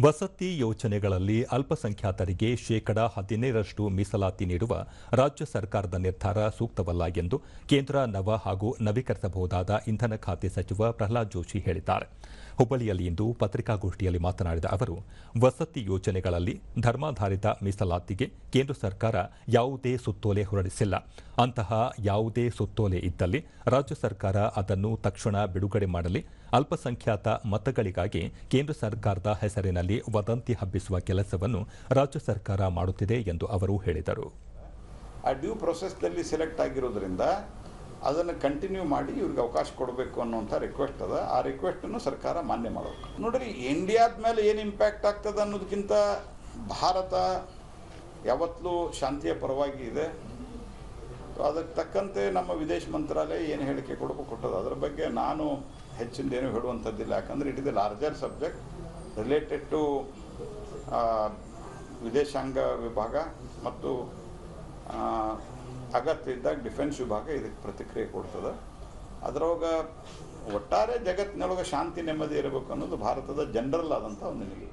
ವಸತಿ ಯೋಜನೆಗಳಲ್ಲಿ ಅಲ್ಪಸಂಖ್ಯಾತರಿಗೆ ಶೇಕಡ ಹದಿನೈದರಷ್ಟು ಮೀಸಲಾತಿ ನೀಡುವ ರಾಜ್ಯ ಸರ್ಕಾರದ ನಿರ್ಧಾರ ಸೂಕ್ತವಲ್ಲ ಎಂದು ಕೇಂದ್ರ ನವ ಹಾಗೂ ನವೀಕರಿಸಬಹುದಾದ ಇಂಧನ ಖಾತೆ ಸಚಿವ ಪ್ರಹ್ಲಾದ್ ಜೋಶಿ ಹೇಳಿದ್ದಾರೆ. ಹುಬ್ಬಳ್ಳಿಯಲ್ಲಿ ಇಂದು ಪತ್ರಿಕಾಗೋಷ್ಠಿಯಲ್ಲಿ ಮಾತನಾಡಿದ ಅವರು, ವಸತಿ ಯೋಜನೆಗಳಲ್ಲಿ ಧರ್ಮಾಧಾರಿತ ಮೀಸಲಾತಿಗೆ ಕೇಂದ್ರ ಸರ್ಕಾರ ಯಾವುದೇ ಸುತ್ತೋಲೆ ಹೊರಡಿಸಿಲ್ಲ. ಅಂತಹ ಯಾವುದೇ ಸುತ್ತೋಲೆ ಇದ್ದಲ್ಲಿ ರಾಜ್ಯ ಸರ್ಕಾರ ಅದನ್ನು ತಕ್ಷಣ ಬಿಡುಗಡೆ ಮಾಡಲಿ. ಅಲ್ಪಸಂಖ್ಯಾತ ಮತಗಳಿಗಾಗಿ ಕೇಂದ್ರ ಸರ್ಕಾರದ ಹೆಸರಿನಲ್ಲಿ ವದಂತಿ ಹಬ್ಬಿಸುವ ಕೆಲಸವನ್ನು ರಾಜ್ಯ ಸರ್ಕಾರ ಮಾಡುತ್ತಿದೆ ಎಂದು ಅವರು ಹೇಳಿದರು. ಆ ಡ್ಯೂ ಪ್ರೊಸೆಸ್ನಲ್ಲಿ ಸೆಲೆಕ್ಟ್ ಆಗಿರೋದ್ರಿಂದ ಅದನ್ನು ಕಂಟಿನ್ಯೂ ಮಾಡಿ ಇವ್ರಿಗೆ ಅವಕಾಶ ಕೊಡಬೇಕು ಅನ್ನುವಂಥ ರಿಕ್ವೆಸ್ಟ್ ಅದ. ಆ ರಿಕ್ವೆಸ್ಟನ್ನು ಸರ್ಕಾರ ಮಾನ್ಯ ಮಾಡಬೇಕು. ನೋಡ್ರಿ ಇಂಡಿಯಾದ ಮೇಲೆ ಏನು ಇಂಪ್ಯಾಕ್ಟ್ ಆಗ್ತದೆ ಅನ್ನೋದಕ್ಕಿಂತ ಭಾರತ ಯಾವತ್ತಲೂ ಶಾಂತಿಯ ಪರವಾಗಿ ಇದೆ. ಅದಕ್ಕೆ ತಕ್ಕಂತೆ ನಮ್ಮ ವಿದೇಶ ಮಂತ್ರಾಲಯ ಏನು ಹೇಳಿಕೆ ಕೊಡಬೇಕು ಕೊಟ್ಟದ, ಅದರ ಬಗ್ಗೆ ನಾನು ಹೆಚ್ಚಿಂದೇನು ಹೇಳುವಂಥದ್ದಿಲ್ಲ. ಯಾಕಂದರೆ it is a larger subject related to ವಿದೇಶಾಂಗ ವಿಭಾಗ ಮತ್ತು ಅಗತ್ಯ ಇದ್ದಾಗ ಡಿಫೆನ್ಸ್ ವಿಭಾಗ ಇದಕ್ಕೆ ಪ್ರತಿಕ್ರಿಯೆ ಕೊಡ್ತದೆ. ಅದರೊಳಗ ಒಟ್ಟಾರೆ ಜಗತ್ತಿನೊಳಗೆ ಶಾಂತಿ ನೆಮ್ಮದಿ ಇರಬೇಕು ಅನ್ನೋದು ಭಾರತದ ಜನರಲ್ ಆದಂಥ ಒಂದು ನಿಲುವು.